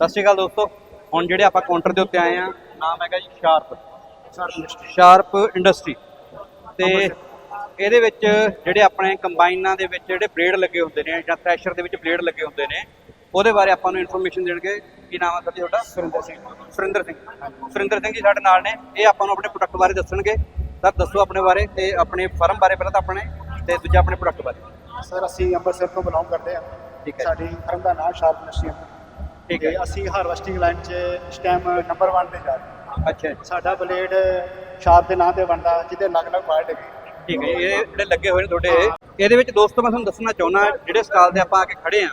ਸਤਿ ਸ਼੍ਰੀ ਅਕਾਲ ਦੋਸਤੋ। ਹੁਣ ਜਿਹੜੇ ਆਪਾਂ ਕਾਊਂਟਰ ਦੇ ਉੱਤੇ ਆਏ ਆ ਨਾਮ ਹੈਗਾ ਜੀ ਸ਼ਾਰਪ ਸ਼ਾਰਪ ਇੰਡਸਟਰੀ ਤੇ ਇਹਦੇ ਵਿੱਚ ਜਿਹੜੇ ਆਪਣੇ ਕੰਬਾਈਨਾਂ ਦੇ ਵਿੱਚ ਜਿਹੜੇ ਬਲੇਡ ਲੱਗੇ ਹੁੰਦੇ ਨੇ ਜਾਂ ਥ੍ਰੈਸ਼ਰ ਦੇ ਵਿੱਚ ਬਲੇਡ ਲੱਗੇ ਹੁੰਦੇ ਨੇ ਉਹਦੇ ਬਾਰੇ ਆਪਾਂ ਨੂੰ ਇਨਫੋਰਮੇਸ਼ਨ ਦੇਣਗੇ। ਕੀ ਨਾਮ ਹੈ ਸਰ ਤੁਹਾਡਾ? ਸੁਰਿੰਦਰ ਸਿੰਘ। ਸੁਰਿੰਦਰ ਸਿੰਘ। ਸੁਰਿੰਦਰ ਸਿੰਘ ਜੀ ਸਾਡੇ ਨਾਲ ਨੇ। ਇਹ ਆਪਾਂ ਨੂੰ ਆਪਣੇ ਪ੍ਰੋਡਕਟ ਬਾਰੇ ਦੱਸਣਗੇ। ਸਰ ਦੱਸੋ ਆਪਣੇ ਬਾਰੇ ਤੇ ਆਪਣੇ ਫਰਮ ਬਾਰੇ ਪਹਿਲਾਂ ਤਾਂ ਆਪਣੇ ਤੇ ਦੂਜਾ ਆਪਣੇ ਪ੍ਰੋਡਕਟ ਬਾਰੇ। ਸਰ ਅਸੀਂ ਅੰਮ੍ਰਿਤਸਰ ਤੋਂ ਬਿਲੋਂਗ ਕਰਦੇ ਹਾਂ। ਠੀਕ ਹੈ। ਸਾਡੀ ਫਰਮ ਦਾ ਨਾਮ ਸ਼ਾਰਪ ਇੰਡਸਟਰੀ ਠੀਕ ਹੈ। ਅਸੀਂ ਹਾਰਵੈਸਟਿੰਗ ਲਾਈਨ 'ਚ ਇਸ ਟਾਈਮ ਨੰਬਰ 1 ਤੇ ਜਾ ਰਹੇ ਹਾਂ। ਅੱਛਾ ਸਾਡਾ ਬਲੇਡ ਸ਼ਾਰਪ ਦੇ ਨਾਂ ਤੇ ਬਣਦਾ ਜਿਹਦੇ ਅਲੱਗ-ਅਲੱਗ ਪਾਰਟ ਹੈਗੇ। ਠੀਕ ਹੈ ਇਹ ਜਿਹੜੇ ਲੱਗੇ ਹੋਏ ਨੇ ਤੁਹਾਡੇ ਇਹ। ਇਹਦੇ ਵਿੱਚ ਦੋਸਤੋ ਮੈਂ ਤੁਹਾਨੂੰ ਦੱਸਣਾ ਚਾਹੁੰਦਾ ਜਿਹੜੇ ਸਟਾਲ ਤੇ ਆਪਾਂ ਆ ਕੇ ਖੜੇ ਆ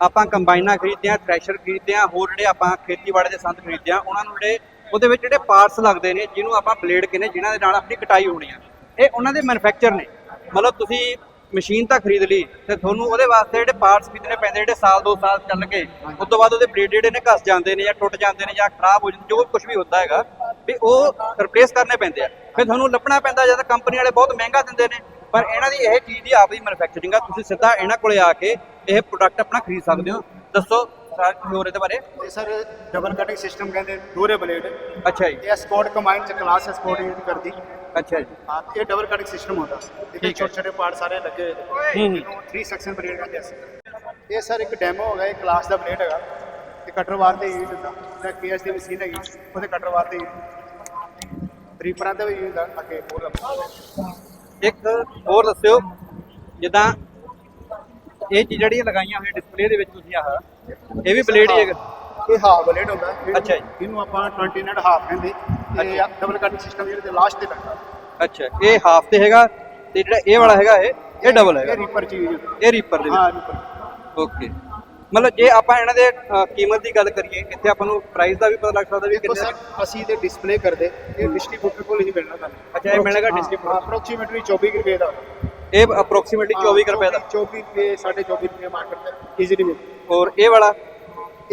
ਆਪਾਂ ਕੰਬਾਈਨਾਂ ਖਰੀਦਦੇ ਆ ਥ੍ਰੈਸ਼ਰ ਖਰੀਦਦੇ ਆ ਹੋਰ ਜਿਹੜੇ ਆਪਾਂ ਖੇਤੀਬਾੜੀ ਦੇ ਸੰਦ ਖਰੀਦਦੇ ਆ ਉਹਨਾਂ ਨੂੰ ਜਿਹੜੇ ਉਹਦੇ ਵਿੱਚ ਜਿਹੜੇ ਪਾਰਟਸ ਲੱਗਦੇ ਨੇ ਜਿਹਨੂੰ ਆਪਾਂ ਬਲੇਡ ਕਹਿੰਦੇ ਜਿਨ੍ਹਾਂ ਦੇ ਨਾਲ ਆਪਣੀ ਕਟਾਈ ਹੋਣੀ ਆ। ਇਹ ਉਹਨਾਂ ਦੇ ਮੈਨੂਫੈਕਚਰ ਨੇ। ਮਤਲਬ ਤੁਸੀਂ ਮਸ਼ੀਨ ਤਾਂ ਖਰੀਦ ਲਈ ਤੇ ਤੁਹਾਨੂੰ ਉਹਦੇ ਵਾਸਤੇ ਜਿਹੜੇ ਪਾਰਟਸ ਖਰੀਦਣੇ ਪੈਂਦੇ, ਜਿਹੜੇ ਸਾਲ, ਦੋ ਸਾਲ ਚੱਲ ਕੇ ਉਸ ਤੋਂ ਬਾਅਦ ਉਹਦੇ ਬਲੇਡ ਜਿਹੜੇ ਨੇ ਘਸ ਜਾਂਦੇ ਨੇ ਜਾਂ ਟੁੱਟ ਜਾਂਦੇ ਨੇ ਜਾਂ ਖਰਾਬ ਹੋ ਜਾਂਦੇ ਜੋ ਕੁਝ ਵੀ ਹੁੰਦਾ ਹੈਗਾ, ਵੀ ਉਹ ਰਿਪਲੇਸ ਕਰਨੇ ਪੈਂਦੇ ਆ। ਫਿਰ ਤੁਹਾਨੂੰ ਲੱਭਣਾ ਪੈਂਦਾ ਜਾਂ ਤਾਂ ਕੰਪਨੀ ਵਾਲੇ ਬਹੁਤ ਮਹਿੰਗਾ ਦਿੰਦੇ ਨੇ, ਪਰ ਇਹਨਾਂ ਦੀ ਇਹ ਚੀਜ਼ ਦੀ ਆਪਦੀ ਮੈਨੂਫੈਕਚਰਿੰਗ ਆ। ਤੁਸੀਂ ਸਿੱਧਾ ਇਹਨਾਂ ਕੋਲੇ ਆ ਕੇ ਇਹ ਪ੍ਰੋਡਕਟ ਆਪਣਾ ਖਰੀਦ ਸਕਦੇ ਹੋ। ਦੱਸੋ ਬਾਰੇ ਤੇ ਸਰ ਡਬਲ ਕਟਿੰਗ ਸਿਸਟਮ ਕਹਿੰਦੇ ਦੋਹਰੇ ਬਲੇਡ ਅੱਛਾ ਜੀ। ਇਹ ਸਕੋਡ ਕੰਬਾਈਨ 'ਚ ਕਲਾਸ ਸਕੋਡ ਯੂਜ਼ ਕਰਦੀ। ਅੱਛਾ ਜੀ। ਹਾਂ ਇਹ ਡਬਲ ਕਟਿੰਗ ਸਿਸਟਮ ਹੁੰਦਾ। ਇਹਦੇ। ਛੋਟੇ ਛੋਟੇ ਪਾਰਟ ਸਾਰੇ ਲੱਗੇ ਹੋਏ ਹੂੰ, ਨੇ ਹੂੰ। 3 ਸੈਕਸ਼ਨ ਬਲੇਡ ਕਹਿੰਦੇ ਅਸੀਂ। ਇਹ ਸਰ ਇੱਕ ਡੈਮੋ ਹੈਗਾ ਇਹ ਕਲਾਸ ਦਾ ਬਲੇਡ ਹੈਗਾ। ਤੇ ਕਟਰ ਵਾਰ ਤੇ ਯੂਜ਼ ਹੁੰਦਾ। ਜਿਹੜਾ ਕੇਐਸ ਦੀ ਮਸ਼ੀਨ ਹੈਗੀ। ਉਹਦੇ ਕਟਰ ਵਾਰ ਤੇ ਰੀਪਰਾਂ ਤੇ ਵੀ ਯੂਜ਼ ਹੁੰਦਾ। ਅੱਗੇ ਹੋਰ ਇੱਕ ਹੋਰ ਦੱਸਿਓ। ਜਿੱਦਾਂ ਇਹ ਚੀਜ਼ ਜਿਹੜੀਆਂ ਲਗਾਈਆਂ ਹੋਈਆਂ ਡਿਸਪਲੇ ਦੇ ਵਿੱਚ ਤੁਸੀਂ ਆਹ ਇਹ ਵੀ ਬਲੇਡ ਹੀ ਹੈਗਾ? ਇਹ ਹਾਫ ਬਲੇਡ ਹੁੰਦਾ। ਅੱਛਾ ਜੀ। ਇਹਨੂੰ ਆਪਾਂ 20 ਨਟ ਹਾਫ ਕਹਿੰਦੇ। ਤੇ ਡਬਲ ਕਟਿੰਗ ਸਿਸਟਮ ਜਿਹੜੇ ਤੇ ਲਾਸਟ ਤੇ ਲੱਗਦਾ ਅੱਛਾ ਇਹ ਹਾਫ ਤੇ ਹੈਗਾ ਤੇ ਜਿਹੜਾ ਇਹ ਵਾਲਾ ਹੈਗਾ ਇਹ ਇਹ ਡਬਲ ਇਹ ਹੈਗਾ। ਰੀਪਰ ਚ ਯੂਜ਼ ਹੁੰਦਾ। ਇਹ ਰੀਪਰ ਦੇ ਹਾਂ ਰੀਪਰ ਓਕੇ ਮਤਲਬ ਜੇ ਆਪਾਂ ਇਹਨਾਂ ਦੇ ਕੀਮਤ ਦੀ ਗੱਲ ਕਰੀਏ ਇੱਥੇ ਆਪਾਂ ਨੂੰ ਪ੍ਰਾਈਸ ਦਾ ਵੀ ਪਤਾ ਲੱਗ ਸਕਦਾ ਵੀ ਕਿੰਨੇ ਅਸੀਂ ਤੇ ਡਿਸਪਲੇ ਕਰਦੇ ਇਹ ਡਿਸਟ੍ਰੀਬਿਊਟਰ ਕੋਲ ਹੀ ਮਿਲਣਾ ਤੁਹਾਨੂੰ। ਅੱਛਾ, ਇਹ ਮਿਲੇਗਾ distributor? ਅਪਰੋਕਸੀਮੇਟਲੀ 24 ਕੁ ਰੁਪਏ ਦਾ। ਇਹ ਅਪਰੋਕਸੀਮੇਟਲੀ 24 ਕੁ ਰੁਪਏ ਦਾ। 24 ਰੁਪਏ 24 ਰੁਪਏ ਮਾਰਕੀਟ ਤੇ ਈਜ਼ੀਲੀ ਮਿਲ ਔਰ ਇਹ ਵਾਲਾ?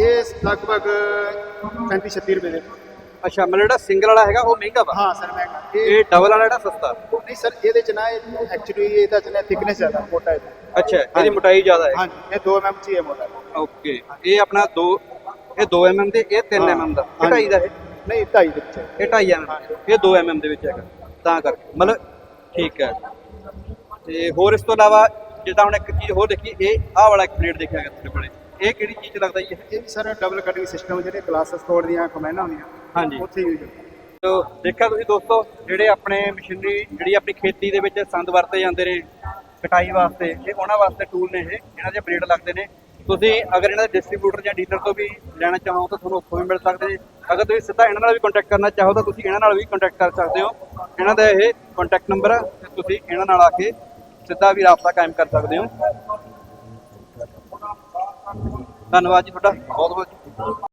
ਇਹ ਲਗਭਗ 35 36 ਰੁਪਏ ਦੇ। ਅੱਛਾ ਮਤਲਬ ਜਿਹੜਾ ਸਿੰਗਲ ਵਾਲਾ ਹੈਗਾ ਉਹ ਮਹਿੰਗਾ ਵਾ? ਹਾਂ ਸਰ ਮਹਿੰਗਾ। ਇਹ ਡਬਲ ਵਾਲਾ ਜਿਹੜਾ ਸਸਤਾ? ਨਹੀਂ ਸਰ ਇਹਦੇ ਚ ਨਾ ਐਕਚੁਅਲੀ ਇਹਦਾ ਚ ਨਾ ਥਿਕਨੈਸ ਜ਼ਿਆਦਾ ਮੋਟਾ ਹੈ ਅੱਛਾ ਇਹਦੀ ਮੋਟਾਈ ਜ਼ਿਆਦਾ ਹੈ। ਹਾਂਜੀ ਇਹ 2 mm ਚ ਹੀ ਹੈ ਮੋਟਾ ਓਕੇ ਇਹ ਆਪਣਾ 2 ਇਹ 2 mm ਤੇ ਇਹ 3 mm ਦਾ। ਇਹ ਢਾਈ ਦਾ ਇਹ ਨਹੀਂ 2.5 ਦੇ ਵਿੱਚ ਹੈ। ਇਹ 2.5 mm ਇਹ 2 mm ਦੇ ਵਿੱਚ ਹੈਗਾ। ਤਾਂ ਕਰਕੇ ਮਤਲਬ ਠੀਕ ਹੈ। ਤੇ ਹੋਰ ਇਸ ਤੋਂ ਇਲਾਵਾ ਜਿੱਦਾਂ ਹੁਣ ਇੱਕ ਚੀਜ਼ ਹੋਰ ਦੇਖੀ ਇਹ ਆਹ ਵਾਲਾ ਇੱਕ ਪਲੇਟ ਦੇਖਿਆ ਗਿਆ ਤੁਹਾਡੇ ਕੋਲੇ। ਇਹ ਕਿਹੜੀ ਚੀਜ਼ ਲੱਗਦਾ ਜੀ ਇਹ? ਵੀ ਸਰ ਡਬਲ ਕਟਿੰਗ ਸਿਸਟਮ ਜਿਹੜੇ ਕਲਾਸ ਸਟੋਰ ਦੀਆਂ ਕਮੈਨਾਂ ਹੁੰਦੀਆਂ ਹਾਂਜੀ। ਉੱਥੇ ਯੂਜ਼ ਤੋ ਦੇਖਿਆ ਤੁਸੀਂ ਦੋਸਤੋ ਜਿਹੜੇ ਆਪਣੇ ਮਸ਼ੀਨਰੀ ਜਿਹੜੀ ਆਪਣੀ ਖੇਤੀ ਦੇ ਵਿੱਚ ਸੰਦ ਵਰਤੇ ਜਾਂਦੇ ਨੇ ਕਟਾਈ ਵਾਸਤੇ ਇਹ ਉਹਨਾਂ ਵਾਸਤੇ ਟੂਲ ਨੇ ਇਹ ਇਹਨਾਂ ਦੇ ਬਲੇਡ ਲੱਗਦੇ ਨੇ। ਤੁਸੀਂ ਅਗਰ ਇਹਨਾਂ ਦੇ ਡਿਸਟ੍ਰੀਬਿਊਟਰ ਜਾਂ ਡੀਲਰ ਤੋਂ ਵੀ ਲੈਣਾ ਚਾਹੋ ਤਾਂ ਤੁਹਾਨੂੰ ਉੱਥੋਂ ਵੀ ਮਿਲ ਸਕਦੇ ਨੇ। ਅਗਰ ਤੁਸੀਂ ਸਿੱਧਾ ਇਹਨਾਂ ਨਾਲ ਵੀ ਕੰਟੈਕਟ ਕਰਨਾ ਚਾਹੋ ਤਾਂ ਤੁਸੀਂ ਇਹਨਾਂ ਨਾਲ ਵੀ ਕੰਟੈਕਟ ਕਰ ਸਕਦੇ ਹੋ। ਇਹਨਾਂ ਦਾ ਇਹ ਕੰਟੈਕਟ ਨੰਬਰ ਤੇ ਤੁਸੀਂ ਇਹਨਾਂ ਨਾਲ ਆ ਕੇ ਸਿੱਧਾ ਵੀ ਰਾਬਤਾ ਕਾਇਮ ਕਰ ਸਕਦੇ ਹੋ। ਧੰਨਵਾਦ ਜੀ ਤੁਹਾਡਾ। ਬਹੁਤ ਬਹੁਤ।